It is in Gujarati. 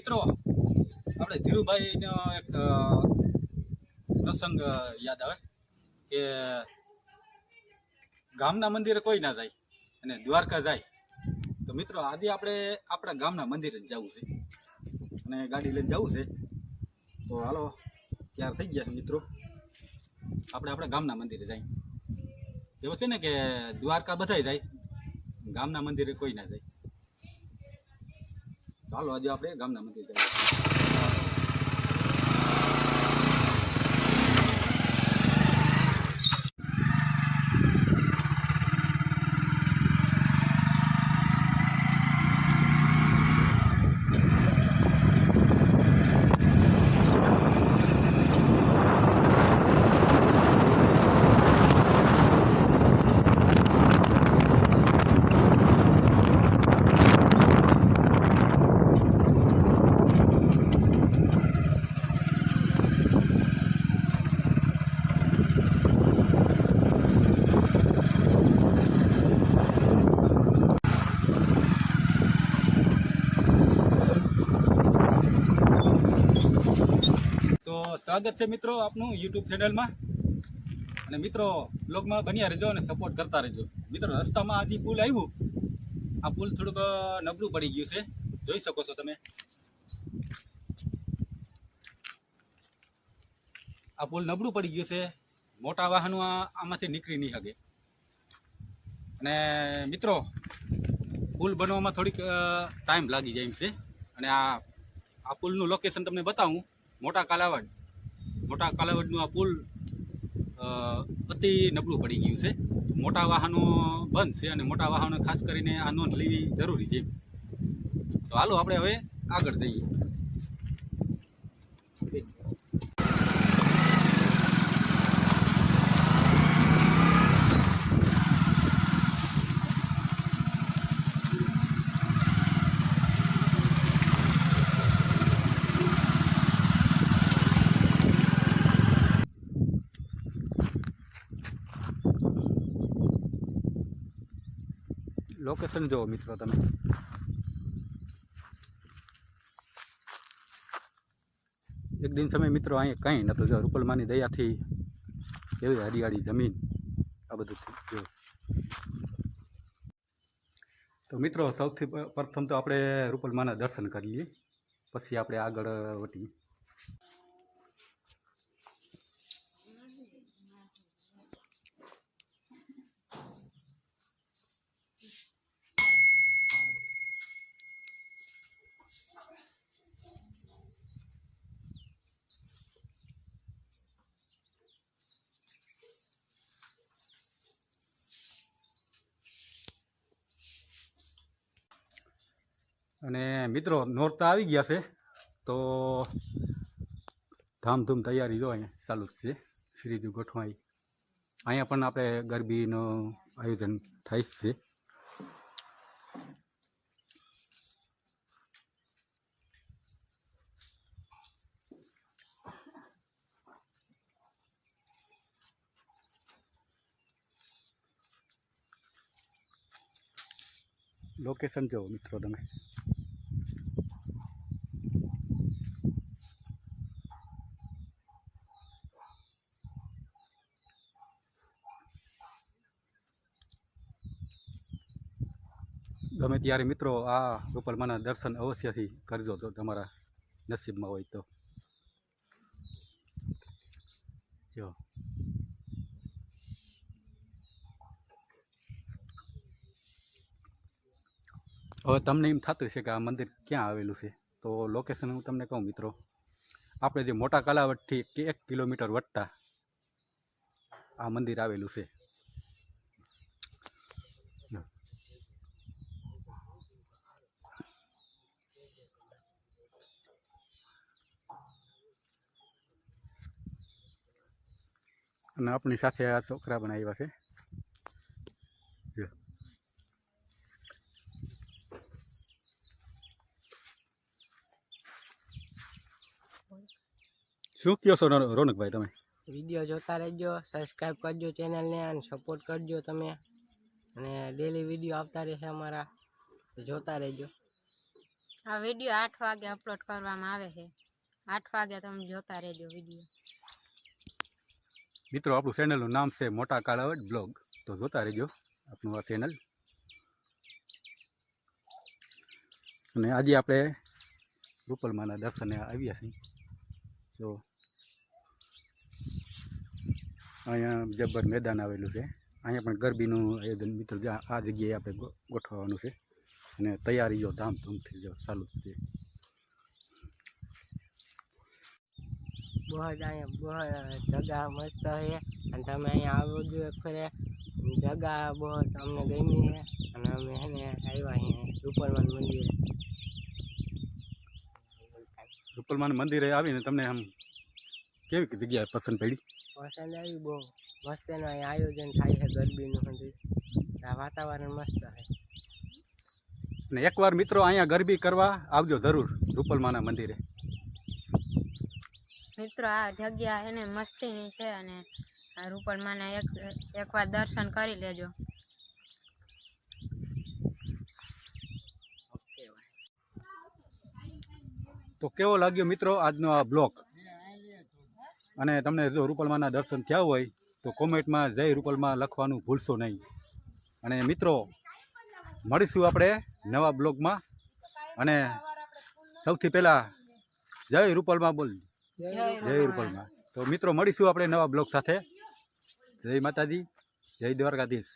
મિત્રો, આપણે ધીરુભાઈનો એક પ્રસંગ યાદ આવે કે ગામના મંદિરે કોઈ ના જાય અને દ્વારકા જાય. તો મિત્રો, આજે આપણે આપણા ગામના મંદિરે જ જવું છે અને ગાડી લઈને જવું છે. તો હાલો, ત્યાર થઈ ગયા મિત્રો. આપણે આપણા ગામના મંદિરે જાય. એવું છે ને કે દ્વારકા બધા જાય, ગામના મંદિરે કોઈ ના જાય. ચાલો આજે આપણે ગામના મંદિર જઈએ તો સ્વાગત છે મિત્રો આપનું યુટ્યુબ ચેનલમાં અને મિત્રો બ્લોગમાં બન્યા રહેજો અને સપોર્ટ કરતા રહેજો. મિત્રો, રસ્તામાં આજી પુલ આવ્યું. આ પુલ થોડુંક નબળું પડી ગયું છે. જોઈ શકો છો તમે. આ પુલ નબળું પડી ગયું છે. મોટા વાહનો આમાંથી નીકળી નહીં શકે. અને, મિત્રો, પુલ બનવામાં થોડીક ટાઈમ લાગી જાય એમ છે. અને આ આ પુલનું લોકેશન તમને બતાવું. મોટા કાલાવડ. મોટા કાલાવડનું આ પુલ અતિ નબળું પડી ગયું છે. મોટા વાહનો બંધ છે અને મોટા વાહનો ખાસ કરીને આ નોંધ લેવી જરૂરી છે તો હાલો આપણે હવે આગળ જઈએ. લોકેશન જુઓ મિત્રો તમે. એક દિન સમય મિત્રો અહીંયા કંઈ નહોતું. જો રૂપલમાની દયાથી એવી હરિયાળી જમીન આ બધું જો. તો મિત્રો સૌથી પ્રથમ તો આપણે રૂપલમાના દર્શન કરી લઈએ પછી આપણે આગળ વટીએ અને મિત્રો, નોરતા આવી ગયા છે. તો ધામધૂમ તૈયારી જો અહીંયા ચાલુ જ છે. શ્રીજી ગોઠવાઈ. અહીંયા પણ આપણે ગરબીનું આયોજન થાય છે. લોકેશન જુઓ મિત્રો તમે. ગમે ત્યારે મિત્રો આ ગોપાલમાના દર્શન અવશ્યથી કરજો તો તમારા નસીબમાં હોય તો. જો. હવે તમને એમ થતું છે કે આ મંદિર ક્યાં આવેલું છે? તો લોકેશન હું તમને કહું મિત્રો, આપણે જે મોટા કાલાવટથી એક કિલોમીટર વટતા આ મંદિર આવેલું છે. અને આપણી સાથે આ છોકરા પણ આવ્યા છે. શું કહો છો રોનક- રોનકભાઈ તમે? વીડિયો જોતા રહેજો સબસ્ક્રાઈબ કરજો ચેનલને અને સપોર્ટ કરજો તમે. અને ડેલી વીડિયો આવતા રહેશે અમારા જોતા રહેજો. આ વીડિયો આઠ વાગે અપલોડ કરવામાં આવે છે. આઠ વાગે તમે જોતા રહેજો વીડિયો. મિત્રો, આપણું ચેનલનું નામ છે મોટા કાળાવડ બ્લોગ. તો જોતા રહેજો આપણું આ ચેનલ અને આજે આપણે રૂપલમાના દર્શને આવ્યા છીએ. તો અહીંયા જબ્બર મેદાન આવેલું છે. અહીંયા પણ ગરબીનું આયોજન મિત્રો આ જગ્યાએ આપણે ગોઠવવાનું છે. અને તૈયારી જો ધામધૂમથી ચાલુ છે. બહુ જ અહીંયા બહુ જગા મસ્ત છે. અને તમે અહીંયા આવજો એક ફરે. જગા બહુ અમને ગમી છે. અને અમે એને ને આવ્યા અહીંયા રૂપલમાન મંદિરે. રૂપલમાન મંદિરે આવીને તમને આમ કેવી જગ્યાએ પસંદ પડી? પસંદ આવી બહુ. મસ્ત એનું અહીંયા આયોજન થાય છે ગરબીનું મંદિર આ વાતાવરણ મસ્ત છે. અને એકવાર મિત્રો અહીંયા ગરબી કરવા આવજો જરૂર રૂપલમાના મંદિરે. મિત્રો આ જગ્યા એને મસ્તીની છે અને આ રૂપલમાને એક, એકવાર દર્શન કરી લેજો. તો કેવો લાગ્યો મિત્રો આજનો આ બ્લોગ અને તમને જો રૂપલમાના દર્શન થયા હોય, તો કોમેન્ટમાં જય રૂપલમાં લખવાનું ભૂલશો નહીં. અને મિત્રો, મળીશું આપણે નવા બ્લોગમાં. અને સૌથી પહેલાં જય રૂપલમાં બોલ. જય રૂપલમાં તો મિત્રો મળીશું આપણે નવા બ્લોગ સાથે. જય માતાજી જય દ્વારકાધીશ.